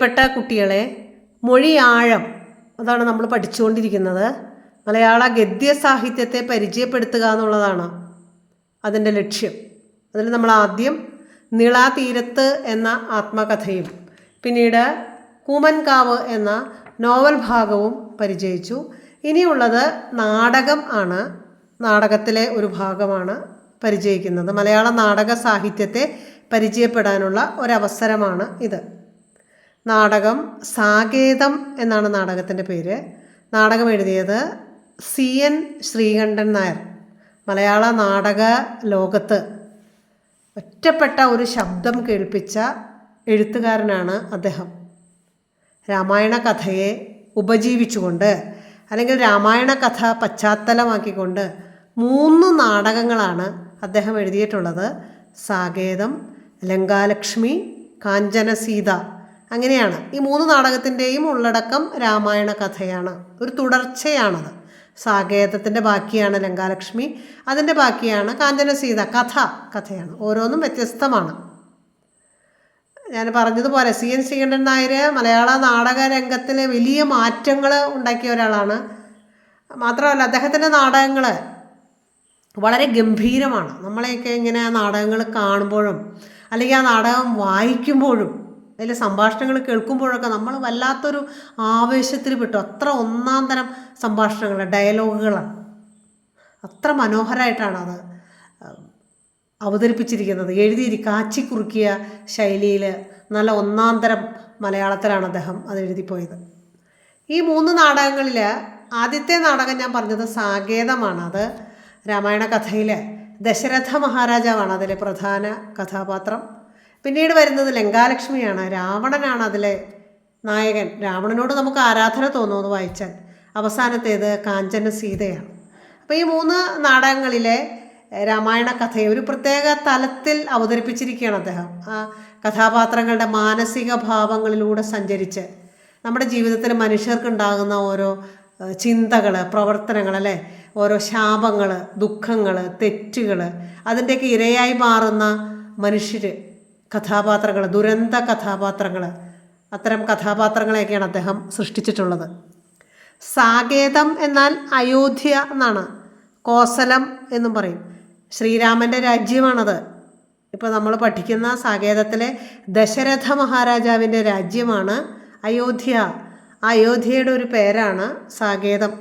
പെട്ട കുട്ടികളെ മൊഴിയാഴം അതാണ് നമ്മൾ പഠിച്ചുകൊണ്ടിരിക്കുന്നത്. മലയാള ഗദ്യ സാഹിത്യത്തെ പരിചയപ്പെടുത്തുക എന്നുള്ളതാണ് അതിന്റെ ലക്ഷ്യം. അതിൽ നമ്മൾ ആദ്യം നിളാതീരത്ത് എന്ന ആത്മകഥയും പിന്നീട് കൂമൻകാവ് എന്ന നോവൽ ഭാഗവും പരിചയിച്ചു. ഇനിയുള്ളത് നാടകം ആണ്. നാടകത്തിലെ ഒരു ഭാഗമാണ് പരിചയിക്കുന്നത്. മലയാള നാടക സാഹിത്യത്തെ പരിചയപ്പെടാനുള്ള ഒരവസരമാണ് ഇത്. നാടകം സാകേതം എന്നാണ് നാടകത്തിന്റെ പേര്. നാടകം എഴുതിയത് സി എൻ ശ്രീകണ്ഠൻ നായർ. മലയാള നാടക ലോകത്ത് ഒറ്റപ്പെട്ട ഒരു ശബ്ദം കേൾപ്പിച്ച എഴുത്തുകാരനാണ് അദ്ദേഹം. രാമായണ കഥയെ ഉപജീവിച്ചുകൊണ്ട് അല്ലെങ്കിൽ രാമായണ കഥ പശ്ചാത്തലമാക്കിക്കൊണ്ട് മൂന്ന് നാടകങ്ങളാണ് അദ്ദേഹം എഴുതിയിട്ടുള്ളത്. സാകേതം ലങ്കാലക്ഷ്മി കാഞ്ചന സീത അങ്ങനെയാണ്. ഈ മൂന്ന് നാടകത്തിന്റെയും ഉള്ളടക്കം രാമായണ കഥയാണ്. ഒരു തുടർച്ചയാണത്. സാകേതത്തിന്റെ ബാക്കിയാണ് ലങ്കാലക്ഷ്മി. അതിന്റെ ബാക്കിയാണ് കാഞ്ചന സീത കഥ കഥയാണ്. ഓരോന്നും വ്യത്യസ്തമാണ്. ഞാൻ പറഞ്ഞതുപോലെ സി എൻ ശ്രീകണ്ഠൻ നായർ മലയാള നാടക രംഗത്തിൽ വലിയ മാറ്റങ്ങൾ ഉണ്ടാക്കിയ ഒരാളാണ്. മാത്രമല്ല അദ്ദേഹത്തിന്റെ നാടകങ്ങൾ വളരെ ഗംഭീരമാണ്. നമ്മളെയൊക്കെ ഇങ്ങനെ നാടകങ്ങൾ കാണുമ്പോഴും അല്ലെങ്കിൽ ആ നാടകം വായിക്കുമ്പോഴും അതിലെ സംഭാഷണങ്ങൾ കേൾക്കുമ്പോഴൊക്കെ നമ്മൾ വല്ലാത്തൊരു ആവേശത്തിൽ പെട്ടു. അത്ര ഒന്നാം തരം സംഭാഷണങ്ങൾ ഡയലോഗുകളാണ്. അത്ര മനോഹരമായിട്ടാണ് അത് അവതരിപ്പിച്ചിരിക്കുന്നത്. എഴുതി കാച്ചി കുറുക്കിയ ശൈലിയിൽ നല്ല ഒന്നാം തരം മലയാളത്തിലാണ് അദ്ദേഹം അത് എഴുതിപ്പോയത്. ഈ മൂന്ന് നാടകങ്ങളിൽ ആദ്യത്തെ നാടകം ഞാൻ പറഞ്ഞത് സാകേതമാണ്. അത് രാമായണ കഥയിലെ ദശരഥ മഹാരാജാവാണ് അതിലെ പ്രധാന കഥാപാത്രം. പിന്നീട് വരുന്നത് ലങ്കാലക്ഷ്മിയാണ്. രാവണനാണ് അതിലെ നായകൻ. രാവണനോട് നമുക്ക് ആരാധന തോന്നുമെന്ന് വായിച്ചാൽ. അവസാനത്തേത് കാഞ്ചന സീതയാണ്. അപ്പോൾ ഈ മൂന്ന് നാടകങ്ങളിലെ രാമായണ കഥയെ ഒരു പ്രത്യേക തലത്തിൽ അവതരിപ്പിച്ചിരിക്കുകയാണ് അദ്ദേഹം. ആ കഥാപാത്രങ്ങളുടെ മാനസിക ഭാവങ്ങളിലൂടെ സഞ്ചരിച്ച് നമ്മുടെ ജീവിതത്തിൽ മനുഷ്യർക്കുണ്ടാകുന്ന ഓരോ ചിന്തകൾ പ്രവർത്തനങ്ങൾ അല്ലേ? ഓരോ ശാപങ്ങൾ ദുഃഖങ്ങൾ തെറ്റുകൾ അതിന്റെയൊക്കെ ഇരയായി മാറുന്ന മനുഷ്യർ കഥാപാത്രങ്ങൾ ദുരന്ത കഥാപാത്രങ്ങൾ അത്തരം കഥാപാത്രങ്ങളെയൊക്കെയാണ് അദ്ദേഹം സൃഷ്ടിച്ചിട്ടുള്ളത്. സാകേതം എന്നാൽ അയോധ്യ എന്നാണ്. കോസലം എന്നും പറയും. ശ്രീരാമന്റെ രാജ്യമാണത്. ഇപ്പോൾ നമ്മൾ പഠിക്കുന്ന സാകേതത്തിലെ ദശരഥ മഹാരാജാവിന്റെ രാജ്യമാണ് അയോധ്യ. അയോധ്യയുടെ ഒരു പേരാണ് സാകേതം.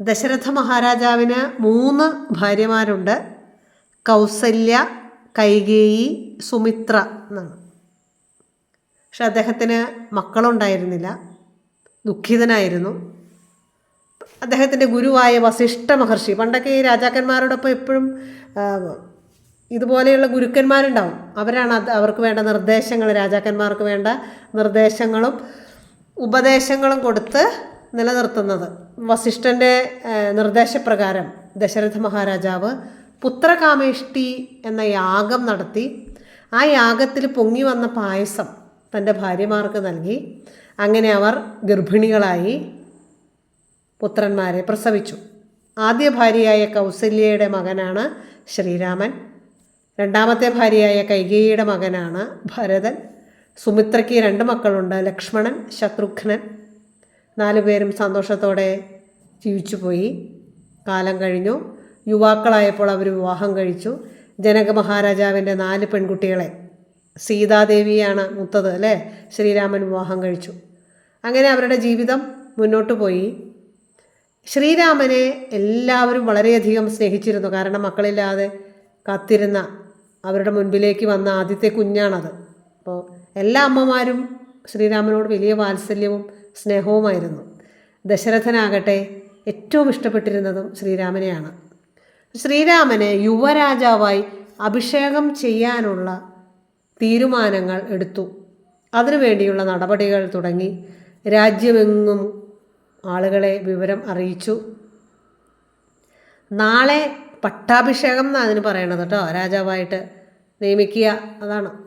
ദശരഥ മഹാരാജാവിന് മൂന്ന് ഭാര്യമാരുണ്ട്. കൗസല്യ കൈകേയി സുമിത്ര എന്നാണ്. പക്ഷെ അദ്ദേഹത്തിന് മക്കളുണ്ടായിരുന്നില്ല. ദുഃഖിതനായിരുന്നു. അദ്ദേഹത്തിന്റെ ഗുരുവായ വസിഷ്ഠ മഹർഷി പണ്ടൊക്കെ ഈ രാജാക്കന്മാരോടൊപ്പം എപ്പോഴും ഇതുപോലെയുള്ള ഗുരുക്കന്മാരുണ്ടാവും. അവരാണ് അത് അവർക്ക് വേണ്ട നിർദ്ദേശങ്ങൾ രാജാക്കന്മാർക്ക് വേണ്ട നിർദ്ദേശങ്ങളും ഉപദേശങ്ങളും കൊടുത്ത് നിലനിർത്തുന്നത്. വസിഷ്ഠന്റെ നിർദ്ദേശപ്രകാരം ദശരഥ മഹാരാജാവ് പുത്രകാമേഷ്ടി എന്ന യാഗം നടത്തി ആ യാഗത്തിൽ പൊങ്ങി വന്ന പായസം തന്റെ ഭാര്യമാർക്ക് നൽകി. അങ്ങനെ അവർ ഗർഭിണികളായി പുത്രന്മാരെ പ്രസവിച്ചു. ആദ്യ ഭാര്യയായ കൗസല്യയുടെ മകനാണ് ശ്രീരാമൻ. രണ്ടാമത്തെ ഭാര്യയായ കൈകേയിയുടെ മകനാണ് ഭരതൻ. സുമിത്രയ്ക്ക് രണ്ട് മക്കളുണ്ട് ലക്ഷ്മണൻ ശത്രുഘ്നൻ. നാലുപേരും സന്തോഷത്തോടെ ജീവിച്ചുപോയി. കാലം കഴിഞ്ഞു. യുവാക്കളായപ്പോൾ അവർ വിവാഹം കഴിച്ചു. ജനക മഹാരാജാവിന്റെ നാല് പെൺകുട്ടികളെ സീതാദേവിയാണ് മുത്തത് അല്ലേ? ശ്രീരാമൻ വിവാഹം കഴിച്ചു. അങ്ങനെ അവരുടെ ജീവിതം മുന്നോട്ട് പോയി. ശ്രീരാമനെ എല്ലാവരും വളരെയധികം സ്നേഹിച്ചിരുന്നു. കാരണം മക്കളില്ലാതെ കാത്തിരുന്ന അവരുടെ മുൻപിലേക്ക് വന്ന ആദ്യത്തെ കുഞ്ഞാണത്. അപ്പോൾ എല്ലാ അമ്മമാരും ശ്രീരാമനോട് വലിയ വാത്സല്യവും സ്നേഹവുമായിരുന്നു. ദശരഥനാകട്ടെ ഏറ്റവും ഇഷ്ടപ്പെട്ടിരുന്നതും ശ്രീരാമനെയാണ്. ശ്രീരാമനെ യുവരാജാവായി അഭിഷേകം ചെയ്യാനുള്ള തീരുമാനങ്ങൾ എടുത്തു. അതിനുവേണ്ടിയുള്ള നടപടികൾ തുടങ്ങി. രാജ്യമെങ്ങും ആളുകളെ വിവരം അറിയിച്ചു. നാളെ പട്ടാഭിഷേകം എന്നാണ് അതിന് പറയണത് കേട്ടോ. രാജാവായിട്ട് നിയമിക്കുക. അതാണ്.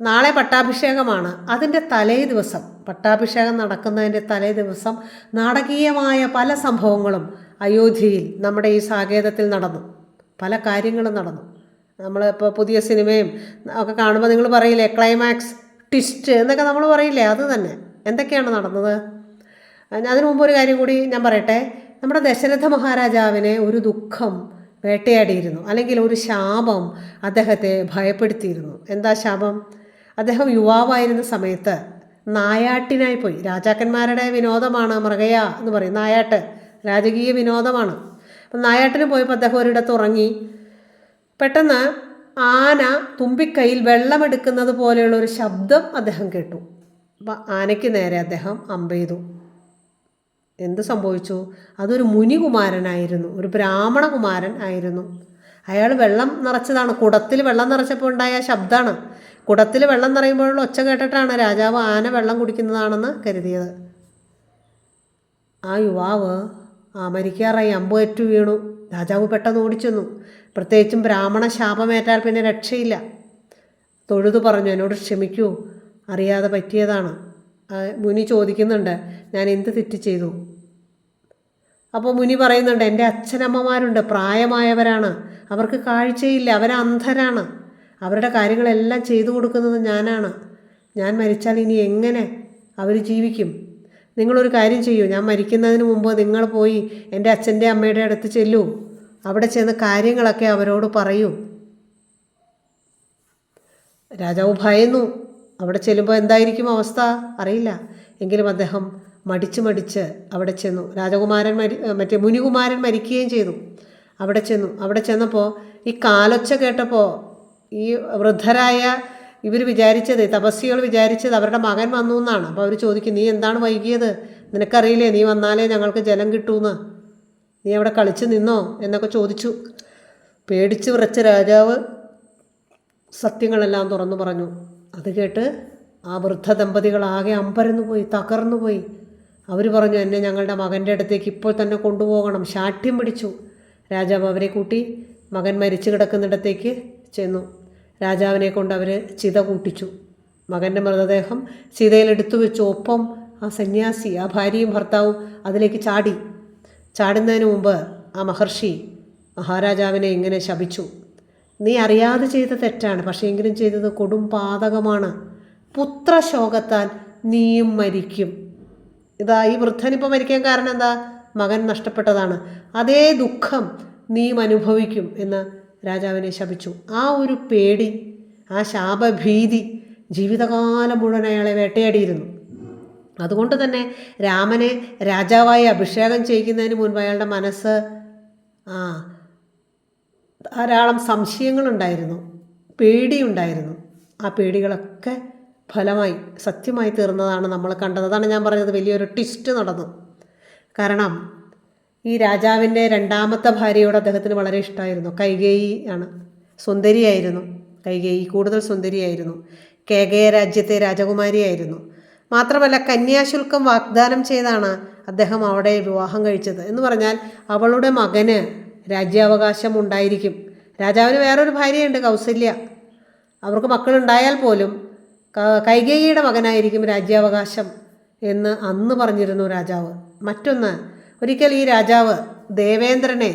നാളെ പട്ടാഭിഷേകമാണ്. അതിന്റെ തലേ ദിവസം പട്ടാഭിഷേകം നടക്കുന്നതിന്റെ തലേ ദിവസം നാടകീയമായ പല സംഭവങ്ങളും അയോധ്യയിൽ നമ്മുടെ ഈ സാകേതത്തിൽ നടന്നു. പല കാര്യങ്ങളും നടന്നു. നമ്മളിപ്പോൾ പുതിയ സിനിമയും ഒക്കെ കാണുമ്പോൾ നിങ്ങൾ പറയില്ലേ ക്ലൈമാക്സ് ട്വിസ്റ്റ് എന്നൊക്കെ നമ്മൾ പറയില്ലേ? അത് തന്നെ. എന്തൊക്കെയാണ് നടന്നത്? അതിനു മുമ്പ് ഒരു കാര്യം കൂടി ഞാൻ പറയട്ടെ. നമ്മുടെ ദശരഥ മഹാരാജാവിനെ ഒരു ദുഃഖം വേട്ടയാടിയിരുന്നു. അല്ലെങ്കിൽ ഒരു ശാപം അദ്ദേഹത്തെ ഭയപ്പെടുത്തിയിരുന്നു. എന്താ ശാപം? അദ്ദേഹം യുവാവായിരുന്ന സമയത്ത് നായാട്ടിനായി പോയി. രാജാക്കന്മാരുടെ വിനോദമാണ് മൃഗയ എന്ന് പറയും. നായാട്ട് രാജകീയ വിനോദമാണ്. അപ്പം നായാട്ടിന് പോയപ്പോൾ അദ്ദേഹം ഒരിടത്ത് ഉറങ്ങി. പെട്ടെന്ന് ആന തുമ്പിക്കൈയിൽ വെള്ളമെടുക്കുന്നത് പോലെയുള്ള ഒരു ശബ്ദം അദ്ദേഹം കേട്ടു. അപ്പം ആനയ്ക്ക് നേരെ അദ്ദേഹം അമ്പെയ്തു എന്ത് സംഭവിച്ചു? അതൊരു മുനികുമാരനായിരുന്നു. ഒരു ബ്രാഹ്മണ കുമാരൻ ആയിരുന്നു. അയാൾ വെള്ളം നിറച്ചതാണ്. കുടത്തിൽ വെള്ളം നിറച്ചപ്പോൾ ഉണ്ടായ ശബ്ദമാണ്. കുടത്തിൽ വെള്ളം നിറയുമ്പോഴുള്ള ഒച്ച കേട്ടിട്ടാണ് രാജാവ് ആന വെള്ളം കുടിക്കുന്നതാണെന്ന് കരുതിയത്. ആ യുവാവ് ആ മരിക്കാറായി അമ്പേറ്റു വീണു. രാജാവ് പെട്ടെന്ന് ഓടിച്ചെന്നു. പ്രത്യേകിച്ചും ബ്രാഹ്മണ ശാപമേറ്റാൽ പിന്നെ രക്ഷയില്ല. തൊഴുതു പറഞ്ഞു എന്നോട് ക്ഷമിക്കൂ. അറിയാതെ പറ്റിയതാണ്. മുനി ചോദിക്കുന്നുണ്ട് ഞാൻ എന്ത് തെറ്റ് ചെയ്തു? അപ്പോൾ മുനി പറയുന്നുണ്ട് എന്റെ അച്ഛനമ്മമാരുണ്ട് പ്രായമായവരാണ്. അവർക്ക് കാഴ്ചയില്ല അവരന്ധരാണ്. അവരുടെ കാര്യങ്ങളെല്ലാം ചെയ്തു കൊടുക്കുന്നത് ഞാനാണ്. ഞാൻ മരിച്ചാൽ ഇനി എങ്ങനെ അവർ ജീവിക്കും? നിങ്ങളൊരു കാര്യം ചെയ്യൂ. ഞാൻ മരിക്കുന്നതിന് മുമ്പ് നിങ്ങൾ പോയി എന്റെ അച്ഛന്റെ അമ്മയുടെ അടുത്ത് ചെല്ലൂ. അവിടെ ചെന്ന് കാര്യങ്ങളൊക്കെ അവരോട് പറയൂ. രാജാവ് ഭയന്നു. അവിടെ ചെല്ലുമ്പോൾ എന്തായിരിക്കും അവസ്ഥ? അറിയില്ല. എങ്കിലും അദ്ദേഹം മടിച്ച് മടിച്ച് അവിടെ ചെന്നു. രാജകുമാരൻ മരി മറ്റേ മുനികുമാരൻ മരിക്കുകയും ചെയ്തു. അവിടെ ചെന്നു. അവിടെ ചെന്നപ്പോൾ ഈ കാലൊച്ച കേട്ടപ്പോൾ ഈ വൃദ്ധരായ ഇവർ വിചാരിച്ചത് തപസ്വികൾ വിചാരിച്ചത് അവരുടെ മകൻ വന്നു എന്നാണ്. അപ്പോൾ അവർ ചോദിക്കും നീ എന്താണ് വൈകിയത്? നിനക്കറിയില്ലേ നീ വന്നാലേ ഞങ്ങൾക്ക് ജലം കിട്ടൂന്ന്? നീ അവിടെ കളിച്ച് നിന്നോ? എന്നൊക്കെ ചോദിച്ചു. പേടിച്ച് വിറച്ച രാജാവ് സത്യങ്ങളെല്ലാം തുറന്നു പറഞ്ഞു. അത് കേട്ട് ആ വൃദ്ധ ദമ്പതികളാകെ അമ്പരന്നു പോയി തകർന്നു പോയി. അവർ പറഞ്ഞു എന്നെ ഞങ്ങളുടെ മകന്റെ അടുത്തേക്ക് ഇപ്പോൾ തന്നെ കൊണ്ടുപോകണം. ശാഠ്യം പിടിച്ചു. രാജാവ് അവരെ കൂട്ടി മകൻ മരിച്ചു കിടക്കുന്നിടത്തേക്ക് ചെന്നു. രാജാവിനെ കൊണ്ട് അവർ ചിത കൂട്ടിച്ചു. മകന്റെ മൃതദേഹം ചിതയിലെടുത്തു വെച്ചു. ഒപ്പം ആ സന്യാസി ആ ഭാര്യയും ഭർത്താവും അതിലേക്ക് ചാടി. ചാടുന്നതിന് മുമ്പ് ആ മഹർഷി മഹാരാജാവിനെ ഇങ്ങനെ ശപിച്ചു. നീ അറിയാതെ ചെയ്ത തെറ്റാണ് പക്ഷേ എങ്കിലും ചെയ്തത് കൊടും പാതകമാണ്. പുത്രശോകത്താൽ നീയും മരിക്കും. ഇതാ ഈ വൃദ്ധനിപ്പോൾ മരിക്കാൻ കാരണം എന്താ? മകൻ നഷ്ടപ്പെട്ടതാണ്. അതേ ദുഃഖം നീയും അനുഭവിക്കും എന്ന് രാജാവിനെ ശപിച്ചു. ആ ഒരു പേടി ആ ശാപഭീതി ജീവിതകാലം മുഴുവൻ അയാളെ വേട്ടയാടിയിരുന്നു. അതുകൊണ്ട് തന്നെ രാമനെ രാജാവായി അഭിഷേകം ചെയ്യിക്കുന്നതിന് മുൻപ് അയാളുടെ മനസ്സ് ആ ധാരാളം സംശയങ്ങളുണ്ടായിരുന്നു പേടിയുണ്ടായിരുന്നു. ആ പേടികളൊക്കെ ഫലമായി സത്യമായി തീർന്നതാണ് നമ്മൾ കണ്ടത്. അതാണ് ഞാൻ പറഞ്ഞത്. വലിയൊരു ട്വിസ്റ്റ് നടന്നു. കാരണം ഈ രാജാവിന്റെ രണ്ടാമത്തെ ഭാര്യയോട് അദ്ദേഹത്തിന് വളരെ ഇഷ്ടമായിരുന്നു. കൈകേയി ആണ്. സുന്ദരിയായിരുന്നു. കൈകേയി കൂടുതൽ സുന്ദരിയായിരുന്നു. കേകയ രാജ്യത്തെ രാജകുമാരിയായിരുന്നു. മാത്രമല്ല കന്യാശുൽക്കം വാഗ്ദാനം ചെയ്താണ് അദ്ദേഹം അവിടെ വിവാഹം കഴിച്ചത്. എന്ന് പറഞ്ഞാൽ അവളുടെ മകന് രാജ്യാവകാശം ഉണ്ടായിരിക്കും. രാജാവിന് വേറൊരു ഭാര്യയുണ്ട് കൗസല്യ. അവർക്ക് മക്കളുണ്ടായാൽ പോലും കൈകേയിയുടെ മകനായിരിക്കും രാജ്യാവകാശം എന്ന് അന്ന് പറഞ്ഞിരുന്നു രാജാവ്. മറ്റൊന്ന് ഒരിക്കൽ ഈ രാജാവ് ദേവേന്ദ്രനെ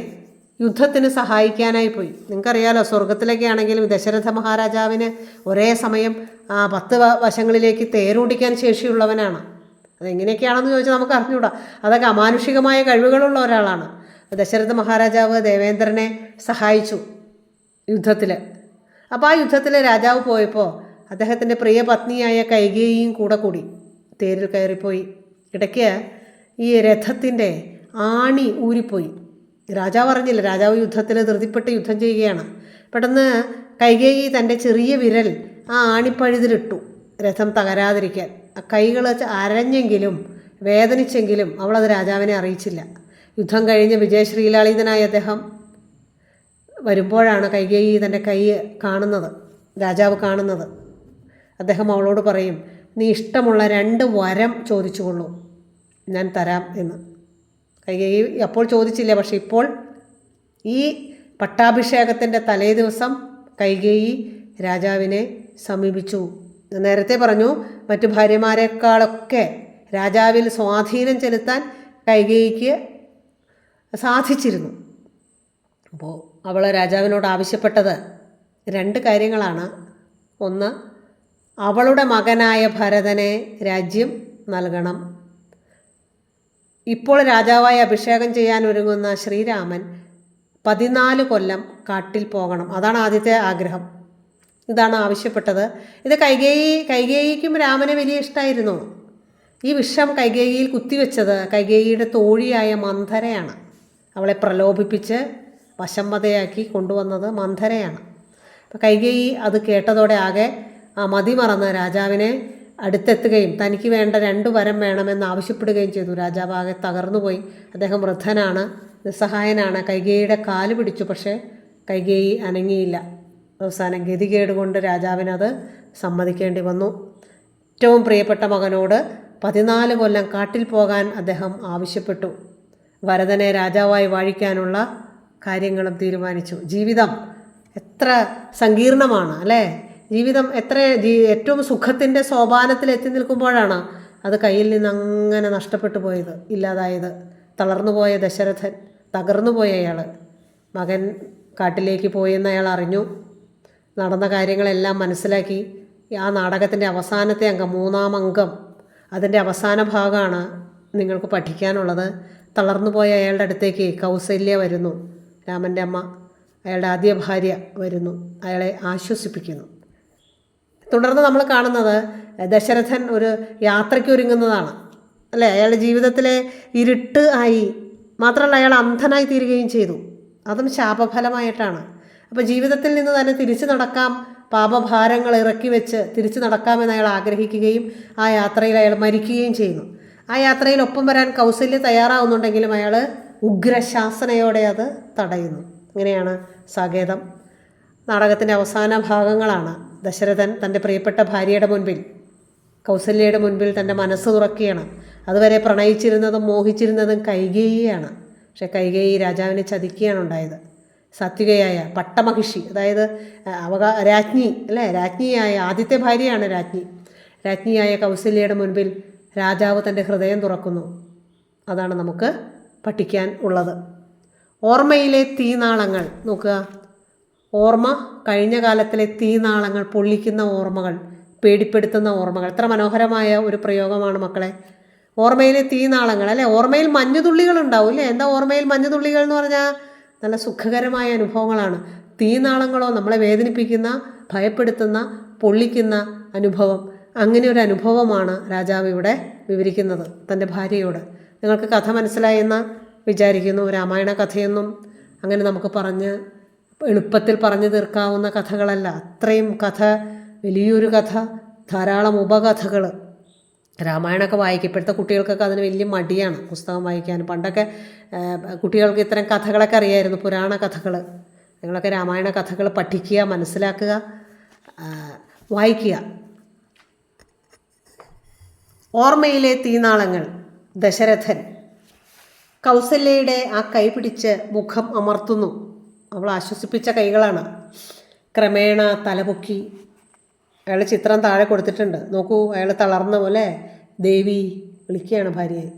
യുദ്ധത്തിന് സഹായിക്കാനായി പോയി. നിങ്ങൾക്കറിയാലോ സ്വർഗത്തിലൊക്കെ ആണെങ്കിലും ദശരഥ മഹാരാജാവിന് ഒരേ സമയം ആ പത്ത് വശങ്ങളിലേക്ക് തേരോടിക്കാൻ ശേഷിയുള്ളവനാണ്. അതെങ്ങനെയൊക്കെയാണെന്ന് ചോദിച്ചാൽ നമുക്ക് അറിഞ്ഞൂടാ. അതൊക്കെ അമാനുഷികമായ കഴിവുകളുള്ള ഒരാളാണ്. ദശരഥ മഹാരാജാവ് ദേവേന്ദ്രനെ സഹായിച്ചു യുദ്ധത്തിൽ അപ്പോൾ ആ യുദ്ധത്തിൽ രാജാവ് പോയപ്പോൾ അദ്ദേഹത്തിന്റെ പ്രിയ പത്നിയായ കൈകേയും കൂടെ കൂടി തേരിൽ കയറിപ്പോയി. ഇടയ്ക്ക് ഈ രഥത്തിന്റെ ആണി ഊരിപ്പോയി. രാജാവ് അറിഞ്ഞില്ല രാജാവ് യുദ്ധത്തിൽ ധൃതിപ്പെട്ട് യുദ്ധം ചെയ്യുകയാണ്. പെട്ടെന്ന് കൈകേയി തന്റെ ചെറിയ വിരൽ ആ ആണിപ്പഴുതിലിട്ടു രഥം തകരാതിരിക്കാൻ. കൈകൾ അരഞ്ഞെങ്കിലും വേദനിച്ചെങ്കിലും അവളത് രാജാവിനെ അറിയിച്ചില്ല. യുദ്ധം കഴിഞ്ഞ് വിജയശ്രീലാളിതനായ അദ്ദേഹം വരുമ്പോഴാണ് കൈകേയി തന്റെ കൈ കാണുന്നത് രാജാവ് കാണുന്നത്. അദ്ദേഹം അവളോട് പറയും നീ ഇഷ്ടമുള്ള രണ്ട് വരം ചോദിച്ചുകൊള്ളൂ. ഞാൻ തരാം എന്ന്. കൈകേയി അപ്പോൾ ചോദിച്ചില്ല പക്ഷെ ഇപ്പോൾ ഈ പട്ടാഭിഷേകത്തിന്റെ തലേ ദിവസം കൈകേയി രാജാവിനെ സമീപിച്ചു. നേരത്തെ പറഞ്ഞു മറ്റു ഭാര്യമാരെക്കാളൊക്കെ രാജാവിൽ സ്വാധീനം ചെലുത്താൻ കൈകേയിക്ക് സാധിച്ചിരുന്നു. അപ്പോൾ അവൾ രാജാവിനോട് ആവശ്യപ്പെട്ടത് രണ്ട് കാര്യങ്ങളാണ്. ഒന്ന് അവളുടെ മകനായ ഭരതനെ രാജ്യം നൽകണം. ഇപ്പോൾ രാജാവായി അഭിഷേകം ചെയ്യാൻ ഒരുങ്ങുന്ന ശ്രീരാമൻ പതിനാല് കൊല്ലം കാട്ടിൽ പോകണം. അതാണ് ആദ്യത്തെ ആഗ്രഹം. ഇതാണ് ആവശ്യപ്പെട്ടത്. ഇത് കൈകേയി കൈകേയിക്കും രാമനെ വലിയ ഇഷ്ടമായിരുന്നു ഈ വിഷം കൈകേയിയിൽ കുത്തിവെച്ചത് കൈകേയിയുടെ തോഴിയായ മന്ധരയാണ്. അവളെ പ്രലോഭിപ്പിച്ച് വശമ്മതയാക്കി കൊണ്ടുവന്നത് മന്ധരയാണ്. കൈകേയി അത് കേട്ടതോടെ ആകെ ആ മതി മറന്ന് രാജാവിനെ അടുത്തെത്തുകയും തനിക്ക് വേണ്ട രണ്ടു വരം വേണമെന്ന് ആവശ്യപ്പെടുകയും ചെയ്തു. രാജാവാകെ തകർന്നുപോയി. അദ്ദേഹം വൃദ്ധനാണ് നിസ്സഹായനാണ്. കൈകേയിയുടെ കാൽ പിടിച്ചു പക്ഷേ കൈകേയി അനങ്ങിയില്ല. അവസാനം ഗതികേട് കൊണ്ട് രാജാവിനത് സമ്മതിക്കേണ്ടി വന്നു. ഏറ്റവും പ്രിയപ്പെട്ട മകനോട് പതിനാല് കൊല്ലം കാട്ടിൽ പോകാൻ അദ്ദേഹം ആവശ്യപ്പെട്ടു. വരദനെ രാജാവായി വാഴിക്കാനുള്ള കാര്യങ്ങളും തീരുമാനിച്ചു. ജീവിതം എത്ര സങ്കീർണമാണ് അല്ലേ? ജീവിതം എത്ര ഏറ്റവും സുഖത്തിന്റെ സോപാനത്തിൽ എത്തി നിൽക്കുമ്പോഴാണ് അത് കയ്യിൽ നിന്ന് അങ്ങനെ നഷ്ടപ്പെട്ടു പോയത് ഇല്ലാതായത്. തളർന്നു പോയ ദശരഥൻ തകർന്നു പോയ അയാൾ മകൻ കാട്ടിലേക്ക് പോയെന്ന് അയാൾ അറിഞ്ഞു. നടന്ന കാര്യങ്ങളെല്ലാം മനസ്സിലാക്കി. ആ നാടകത്തിന്റെ അവസാനത്തെ അംഗം മൂന്നാം അംഗം അതിന്റെ അവസാന ഭാഗമാണ് നിങ്ങൾക്ക് പഠിക്കാനുള്ളത്. തളർന്നു പോയ അയാളുടെ അടുത്തേക്ക് കൗസല്യ വരുന്നു. രാമന്റെ അമ്മ അയാളുടെ ആദ്യ ഭാര്യ വരുന്നു. അയാളെ ആശ്വസിപ്പിക്കുന്നു. തുടർന്ന് നമ്മൾ കാണുന്നത് ദശരഥൻ ഒരു യാത്രയ്ക്ക് ഒരുങ്ങുന്നതാണ് അല്ലേ? അയാളുടെ ജീവിതത്തിലെ ഇരുട്ട് ആയി മാത്രമല്ല അയാൾ അന്ധനായി തീരുകയും ചെയ്തു. അതും ശാപഫലമായിട്ടാണ്. അപ്പോൾ ജീവിതത്തിൽ നിന്ന് തന്നെ തിരിച്ചു നടക്കാം പാപഭാരങ്ങൾ ഇറക്കി വെച്ച് തിരിച്ചു നടക്കാമെന്ന് അയാൾ ആഗ്രഹിക്കുകയും ആ യാത്രയിൽ അയാൾ മരിക്കുകയും ചെയ്യുന്നു. ആ യാത്രയിൽ ഒപ്പം വരാൻ കൗസല്യ തയ്യാറാവുന്നുണ്ടെങ്കിലും അയാൾ ഉഗ്രശാസനയോടെ അത് തടയുന്നു. ഇങ്ങനെയാണ് സകേതം നാടകത്തിന്റെ അവസാന ഭാഗങ്ങളാണ്. ദശരഥൻ തന്റെ പ്രിയപ്പെട്ട ഭാര്യയുടെ മുൻപിൽ കൗസല്യയുടെ മുൻപിൽ തന്റെ മനസ്സ് തുറക്കുകയാണ്. അതുവരെ പ്രണയിച്ചിരുന്നതും മോഹിച്ചിരുന്നതും കൈകേയിയാണ്. പക്ഷേ കൈകേയി രാജാവിനെ ചതിക്കുകയാണ് ഉണ്ടായത്. സാത്വികയായ പട്ടമഹിഷി അതായത് അവകാ രാജ്ഞി അല്ലേ? രാജ്ഞിയായ ആദ്യത്തെ ഭാര്യയാണ് രാജ്ഞി. രാജ്ഞിയായ കൗസല്യയുടെ മുൻപിൽ രാജാവ് തന്റെ ഹൃദയം തുറക്കുന്നു. അതാണ് നമുക്ക് പഠിക്കാൻ ഉള്ളത്. ഓർമ്മയിലെ തീനാളങ്ങൾ നോക്കുക. ഓർമ്മ കഴിഞ്ഞ കാലത്തിലെ തീനാളങ്ങൾ പൊള്ളിക്കുന്ന ഓർമ്മകൾ പേടിപ്പെടുത്തുന്ന ഓർമ്മകൾ. എത്ര മനോഹരമായ ഒരു പ്രയോഗമാണ് മക്കളെ. ഓർമ്മയിലെ തീനാളങ്ങൾ അല്ലേ? ഓർമ്മയിൽ മഞ്ഞുതുള്ളികൾ ഉണ്ടാവും അല്ലേ എന്താ ഓർമ്മയിൽ മഞ്ഞുതുള്ളികൾ എന്ന് പറഞ്ഞാൽ നല്ല സുഖകരമായ അനുഭവങ്ങളാണ്. തീനാളങ്ങളോ നമ്മളെ വേദനിപ്പിക്കുന്ന ഭയപ്പെടുത്തുന്ന പൊള്ളിക്കുന്ന അനുഭവം. അങ്ങനെ ഒരു അനുഭവമാണ് രാജാവ് ഇവിടെ വിവരിക്കുന്നത് തന്റെ ഭാര്യയോട്. നിങ്ങൾക്ക് കഥ മനസ്സിലായെന്ന് വിചാരിക്കുന്നു. രാമായണ കഥയെന്നും അങ്ങനെ നമുക്ക് പറഞ്ഞ് എളുപ്പത്തിൽ പറഞ്ഞു തീർക്കാവുന്ന കഥകളല്ല. അത്രയും കഥ വലിയൊരു കഥ ധാരാളം ഉപകഥകൾ രാമായണമൊക്കെ വായിക്കും. ഇപ്പോഴത്തെ കുട്ടികൾക്കൊക്കെ അതിന് വലിയ മടിയാണ് പുസ്തകം വായിക്കാൻ. പണ്ടൊക്കെ കുട്ടികൾക്ക് ഇത്തരം കഥകളൊക്കെ അറിയായിരുന്നു പുരാണ കഥകൾ നിങ്ങളൊക്കെ രാമായണ കഥകൾ പഠിക്കുക മനസ്സിലാക്കുക വായിക്കുക. ഓർമ്മയിലെ തീനാളങ്ങൾ ദശരഥൻ. കൗസല്യയുടെ ആ കൈ പിടിച്ച് മുഖം അമർത്തുന്നു. അവൾ ആശ്വസിപ്പിച്ച കൈകളാണ്. ക്രമേണ തലപൊക്കി അയാൾ ചിത്രം താഴെ കൊടുത്തിട്ടുണ്ട്. നോക്കൂ അയാൾ തളർന്ന പോലെ ദേവി വിളിക്കുകയാണ് ഭാര്യയെ.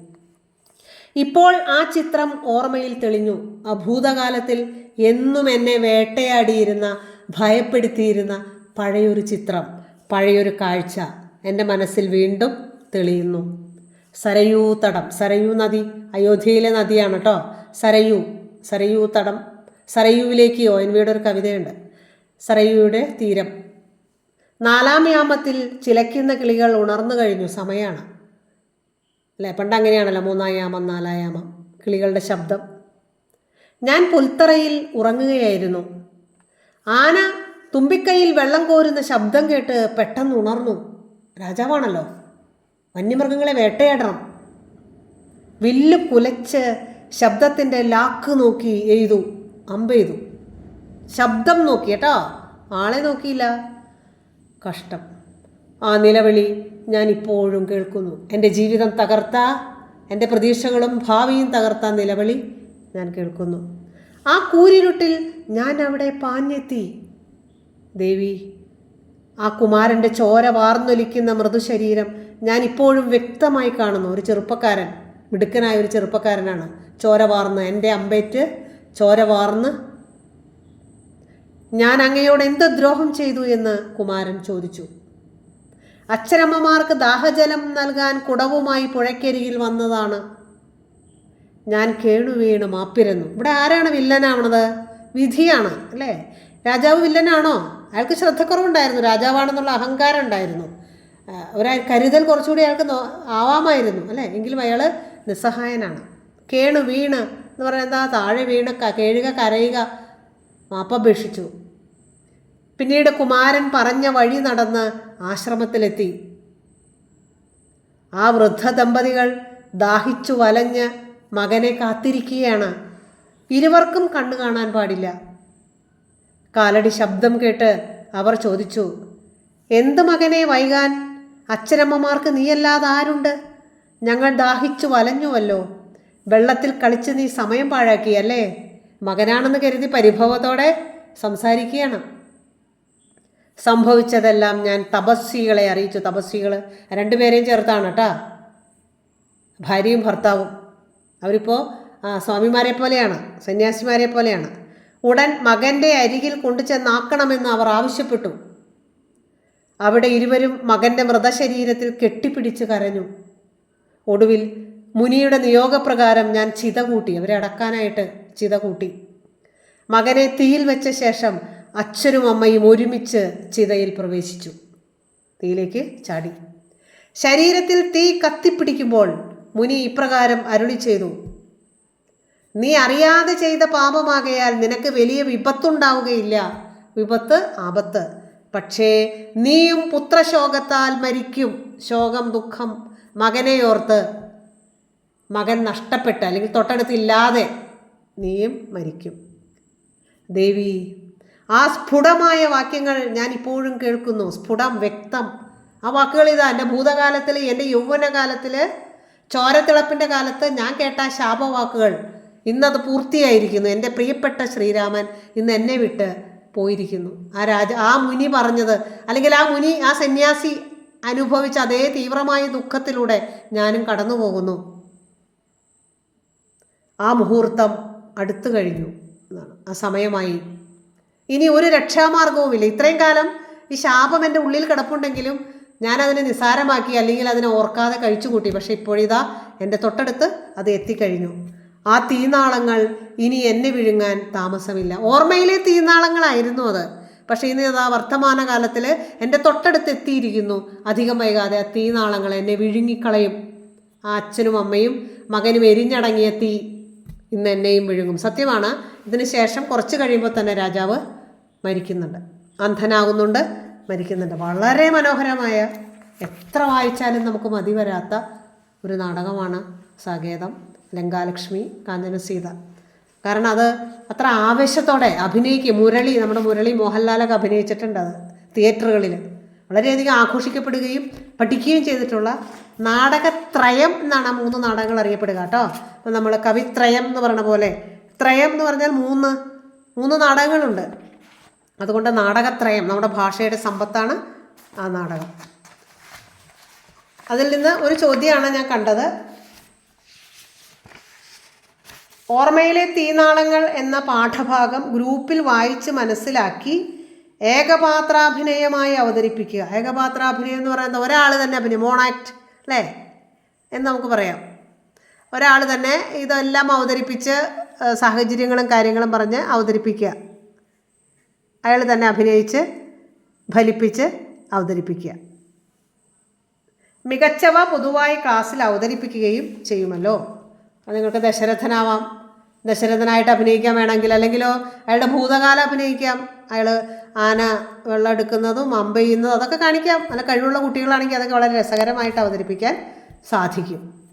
ഇപ്പോൾ ആ ചിത്രം ഓർമ്മയിൽ തെളിഞ്ഞു. ആ ഭൂതകാലത്തിൽ എന്നും എന്നെ വേട്ടയാടിയിരുന്ന ഭയപ്പെടുത്തിയിരുന്ന പഴയൊരു ചിത്രം പഴയൊരു കാഴ്ച എന്റെ മനസ്സിൽ വീണ്ടും തെളിയുന്നു. സരയൂ തടം. സരയൂ നദി അയോധ്യയിലെ നദിയാണ് കേട്ടോ. സരയൂ സരയൂ തടം. സരയൂവിലേക്ക് ഒ എൻ വിയുടെ ഒരു കവിതയുണ്ട്. സരയൂയുടെ തീരം. നാലാം യാമത്തിൽ ചിലയ്ക്കുന്ന കിളികൾ ഉണർന്നു കഴിഞ്ഞു. സമയമാണ് അല്ലേ? പണ്ട് അങ്ങനെയാണല്ലോ മൂന്നാം യാമം നാലാം യാമം. കിളികളുടെ ശബ്ദം. ഞാൻ പുൽത്തറയിൽ ഉറങ്ങുകയായിരുന്നു. ആന തുമ്പിക്കൈയിൽ വെള്ളം കോരുന്ന ശബ്ദം കേട്ട് പെട്ടെന്ന് ഉണർന്നു. രാജാവാണല്ലോ. വന്യമൃഗങ്ങളെ വേട്ടയാടണം. വില്ല് കുലച്ച് ശബ്ദത്തിന്റെ ലാക്ക് നോക്കി എഴുതു. അമ്പെയ്തു. ശബ്ദം നോക്കി കേട്ടോ ആളെ നോക്കിയില്ല. കഷ്ടം. ആ നിലവിളി ഞാൻ ഇപ്പോഴും കേൾക്കുന്നു. എന്റെ ജീവിതം തകർത്ത എന്റെ പ്രതീക്ഷകളും ഭാവിയും തകർത്ത നിലവിളി ഞാൻ കേൾക്കുന്നു. ആ കൂരിരുട്ടിൽ ഞാൻ അവിടെ പാഞ്ഞെത്തി. ദേവി ആ കുമാരന്റെ ചോര വാർന്നൊലിക്കുന്ന മൃദുശരീരം ഞാൻ ഇപ്പോഴും വ്യക്തമായി കാണുന്നു. ഒരു ചെറുപ്പക്കാരൻ മിടുക്കനായ ഒരു ചെറുപ്പക്കാരനാണ്. ചോര വാർന്ന് എന്റെ അമ്പേറ്റ് ചോര വാർന്ന് ഞാൻ അങ്ങയോട് എന്ത് ദ്രോഹം ചെയ്തു എന്ന് കുമാരൻ ചോദിച്ചു. അച്ഛനമ്മമാർക്ക് ദാഹജലം നൽകാൻ കുടവുമായി പുഴയ്ക്കരികിൽ വന്നതാണ്. ഞാൻ കേണു വീണ് മാപ്പിരുന്നു. ഇവിടെ ആരാണ് വില്ലനാവണത്? വിധിയാണ് അല്ലേ? രാജാവ് വില്ലനാണോ? അയാൾക്ക് ശ്രദ്ധക്കുറവുണ്ടായിരുന്നു. രാജാവാണെന്നുള്ള അഹങ്കാരം ഉണ്ടായിരുന്നു. ഒരാൾ ഒരു കരുതൽ കുറച്ചുകൂടി അയാൾക്ക് ആവാമായിരുന്നു അല്ലേ? എങ്കിലും അയാൾ നിസ്സഹായനാണ്. കേണു വീണ് എന്ന് പറയുന്നത് എന്താ? താഴെ വീണ് കേഴുക കരയുക. മാപ്പപേക്ഷിച്ചു പിന്നീട് കുമാരൻ പറഞ്ഞ വഴി നടന്ന് ആശ്രമത്തിലെത്തി. ആ വൃദ്ധ ദമ്പതികൾ ദാഹിച്ചു വലഞ്ഞ് മകനെ കാത്തിരിക്കുകയാണ്. ഇരുവർക്കും കണ്ണു കാണാൻ പാടില്ല. കാലടി ശബ്ദം കേട്ട് അവർ ചോദിച്ചു എന്ത് മകനെ വൈകാൻ? അച്ഛനമ്മമാർക്ക് നീയല്ലാതെ ആരുണ്ട്? ഞങ്ങൾ ദാഹിച്ചു വലഞ്ഞുവല്ലോ. വെള്ളത്തിൽ കളിച്ച് നീ സമയം പാഴാക്കിയല്ലേ? മകനാണെന്ന് കരുതി പരിഭവത്തോടെ സംസാരിക്കുകയാണ്. സംഭവിച്ചതെല്ലാം ഞാൻ തപസ്വികളെ അറിയിച്ചു. തപസ്വികൾ രണ്ടുപേരെയും ചേർത്താണ് കേട്ടാ. ഭാര്യയും ഭർത്താവും. അവരിപ്പോൾ സ്വാമിമാരെ പോലെയാണ് സന്യാസിമാരെ പോലെയാണ്. ഉടൻ മകന്റെ അരികിൽ കൊണ്ടുചെന്നാക്കണമെന്ന് അവർ ആവശ്യപ്പെട്ടു. അവിടെ ഇരുവരും മകന്റെ മൃതശരീരത്തിൽ കെട്ടിപ്പിടിച്ച് കരഞ്ഞു. ഒടുവിൽ മുനിയുടെ നിയോഗപ്രകാരം ഞാൻ ചിത കൂട്ടി അവരെ അടക്കാനായിട്ട് ചിത കൂട്ടി. മകനെ തീയിൽ വെച്ച ശേഷം അച്ഛനും അമ്മയും ഒരുമിച്ച് ചിതയിൽ പ്രവേശിച്ചു. തീയിലേക്ക് ചാടി. ശരീരത്തിൽ തീ കത്തിപ്പിടിക്കുമ്പോൾ മുനി ഇപ്രകാരം അരുളി ചെയ്തു നീ അറിയാതെ ചെയ്ത പാപമാകയാൽ നിനക്ക് വലിയ വിപത്തുണ്ടാവുകയില്ല. വിപത്ത് ആപത്ത്. പക്ഷേ നീയും പുത്രശോകത്താൽ മരിക്കും. ശോകം ദുഃഖം മകനെ ഓർത്ത് മകൻ നഷ്ടപ്പെട്ട് അല്ലെങ്കിൽ തൊട്ടടുത്തില്ലാതെ നീയും മരിക്കും. ദേവി ആ സ്ഫുടമായ വാക്യങ്ങൾ ഞാൻ ഇപ്പോഴും കേൾക്കുന്നു. സ്ഫുടം വ്യക്തം. ആ വാക്കുകൾ ഇതാ എന്റെ ഭൂതകാലത്തിൽ എന്റെ യൗവനകാലത്തിൽ ചോരത്തിളപ്പിന്റെ കാലത്ത് ഞാൻ കേട്ട ശാപവാക്കുകൾ ഇന്നത് പൂർത്തിയായിരിക്കുന്നു. എന്റെ പ്രിയപ്പെട്ട ശ്രീരാമൻ ഇന്ന് എന്നെ വിട്ട് പോയിരിക്കുന്നു. ആ രാജ ആ മുനി പറഞ്ഞത് അല്ലെങ്കിൽ ആ മുനി ആ സന്യാസി അനുഭവിച്ച അതേ തീവ്രമായ ദുഃഖത്തിലൂടെ ഞാനും കടന്നു പോകുന്നു ആ മുഹൂർത്തം അടുത്തു കഴിഞ്ഞു എന്നാണ്. ആ സമയമായി. ഇനി ഒരു രക്ഷാമാർഗവുമില്ല ഇത്രയും കാലം ഈ ശാപം എന്റെ ഉള്ളിൽ കിടപ്പുണ്ടെങ്കിലും ഞാനതിനെ നിസാരമാക്കി അല്ലെങ്കിൽ അതിനെ ഓർക്കാതെ കഴിച്ചു കൂട്ടി. പക്ഷെ ഇപ്പോഴിതാ എന്റെ തൊട്ടടുത്ത് അത് എത്തിക്കഴിഞ്ഞു. ആ തീനാളങ്ങൾ ഇനി എന്നെ വിഴുങ്ങാൻ താമസമില്ല. ഓർമ്മയിലെ തീനാളങ്ങളായിരുന്നു അത്. പക്ഷേ ഇന്ന് ഇതാ വർത്തമാനകാലത്തിൽ എന്റെ തൊട്ടടുത്ത് എത്തിയിരിക്കുന്നു. അധികം വൈകാതെ ആ തീനാളങ്ങൾ എന്നെ വിഴുങ്ങിക്കളയും. ആ അച്ഛനും അമ്മയും മകനും എരിഞ്ഞടങ്ങിയ തീ ഇന്ന് എന്നെയും വിഴുങ്ങും. സത്യമാണ് ഇതിന് ശേഷം കുറച്ച് കഴിയുമ്പോൾ തന്നെ രാജാവ് മരിക്കുന്നുണ്ട്. അന്ധനാകുന്നുണ്ട് മരിക്കുന്നുണ്ട്. വളരെ മനോഹരമായ എത്ര വായിച്ചാലും നമുക്ക് മതി വരാത്ത ഒരു നാടകമാണ് സകേതം ലങ്കാലക്ഷ്മി കാഞ്ചനസീത കാരണം അത് അത്ര ആവേശത്തോടെ അഭിനയിക്കും. മുരളി നമ്മുടെ മുരളി മോഹൻലാലൊക്കെ അഭിനയിച്ചിട്ടുണ്ട് അത് തിയേറ്ററുകളിൽ. വളരെയധികം ആഘോഷിക്കപ്പെടുകയും പഠിക്കുകയും ചെയ്തിട്ടുള്ള നാടകത്രയം എന്നാണ് ആ മൂന്ന് നാടകങ്ങൾ അറിയപ്പെടുക കേട്ടോ. അപ്പം നമ്മൾ കവിത്രയം എന്ന് പറയുന്ന പോലെ ത്രയം എന്ന് പറഞ്ഞാൽ മൂന്ന് മൂന്ന് നാടകങ്ങളുണ്ട്. അതുകൊണ്ട് നാടകത്രയം നമ്മുടെ ഭാഷയുടെ സമ്പത്താണ് ആ നാടകം. അതിൽ നിന്ന് ഒരു ചോദ്യമാണ് ഞാൻ കണ്ടത്. ഓർമ്മയിലെ തീനാളങ്ങൾ എന്ന പാഠഭാഗം ഗ്രൂപ്പിൽ വായിച്ച് മനസ്സിലാക്കി ഏകപാത്രാഭിനയമായി അവതരിപ്പിക്കുക. ഏകപാത്രാഭിനയം എന്ന് പറയുന്നത് ഒരാൾ തന്നെ അഭിനയം. മോണാക്ട് അല്ലേ? എന്ന് നമുക്ക് പറയാം. ഒരാൾ തന്നെ ഇതെല്ലാം അവതരിപ്പിച്ച് സാഹചര്യങ്ങളും കാര്യങ്ങളും പറഞ്ഞ് അവതരിപ്പിക്കുക. അയാൾ തന്നെ അഭിനയിച്ച് ഫലിപ്പിച്ച് അവതരിപ്പിക്കുക. മികച്ചവ പൊതുവായി ക്ലാസ്സിൽ അവതരിപ്പിക്കുകയും ചെയ്യുമല്ലോ. നിങ്ങൾക്ക് ദശരഥനാവാം. ദശരഥനായിട്ട് അഭിനയിക്കാൻ വേണമെങ്കിൽ അല്ലെങ്കിലോ അയാളുടെ ഭൂതകാലം അഭിനയിക്കാം. അയാൾ ആന വെള്ളം എടുക്കുന്നതും അമ്പ ചെയ്യുന്നതും അതൊക്കെ കാണിക്കാം. നല്ല കഴിവുള്ള കുട്ടികളാണെങ്കിൽ അതൊക്കെ വളരെ രസകരമായിട്ട് അവതരിപ്പിക്കാൻ സാധിക്കും.